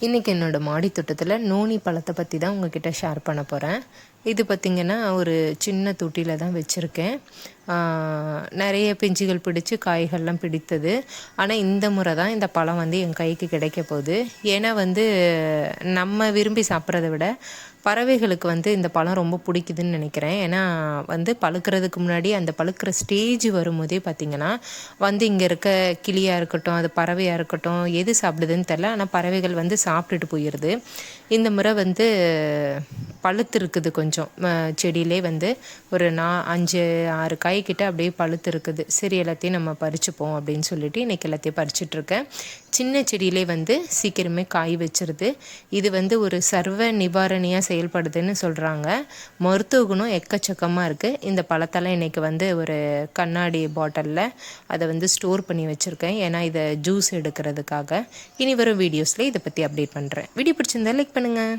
இன்றைக்கி என்னோடய மாடி தோட்டத்தில் நோனி பழத்தை பற்றி தான் உங்ககிட்ட ஷேர் பண்ண போகிறேன் இது பார்த்திங்கன்னா ஒரு சின்ன தொட்டியில் தான் வச்சுருக்கேன். நிறைய பிஞ்சுகள் பிடிச்சி காய்கள்லாம் பிடித்தது. ஆனால் இந்த முறை தான் இந்த பழம் வந்து என் கைக்கு கிடைக்க போகுது. ஏன்னா வந்து நம்ம விரும்பி சாப்பிட்றத விட பறவைகளுக்கு வந்து இந்த பழம் ரொம்ப பிடிக்குதுன்னு நினைக்கிறேன். ஏன்னா வந்து பழுக்கிறதுக்கு முன்னாடி அந்த பழுக்கிற ஸ்டேஜ் வரும்போதே பார்த்திங்கன்னா வந்து இங்கே இருக்க கிளியாக இருக்கட்டும் அது பறவையாக இருக்கட்டும் எது சாப்பிடுதுன்னு தெரில ஆனால் பறவைகள் வந்து சாப்பிட்டுட்டு போயிடுது இந்த முறை வந்து பழுத்து இருக்குது கொஞ்சம். கொஞ்சம் செடியிலே வந்து ஒரு நா அஞ்சு ஆறு காய் கிட்ட அப்படியே பழுத்து இருக்குது. சரி எல்லாத்தையும் நம்ம பறிச்சுப்போம் அப்படின்னு சொல்லிட்டு இன்றைக்கி எல்லாத்தையும் பறிச்சிட்ருக்கேன் சின்ன செடியிலே வந்து சீக்கிரமே காய் வச்சிருது. இது வந்து ஒரு சர்வ நிவாரணியாக செயல்படுதுன்னு சொல்கிறாங்க மருத்துவ குணம் எக்கச்சக்கமாக இருக்குது இந்த பழத்தெல்லாம் இன்றைக்கி வந்து ஒரு கண்ணாடி பாட்டிலில் அதை வந்து ஸ்டோர் பண்ணி வச்சுருக்கேன். ஏன்னா இதை ஜூஸ் எடுக்கிறதுக்காக. இனி வரும் வீடியோஸில் இதை பற்றி அப்டேட் பண்ணுறேன் வீடியோ பிடிச்சிருந்தா லைக் பண்ணுங்கள்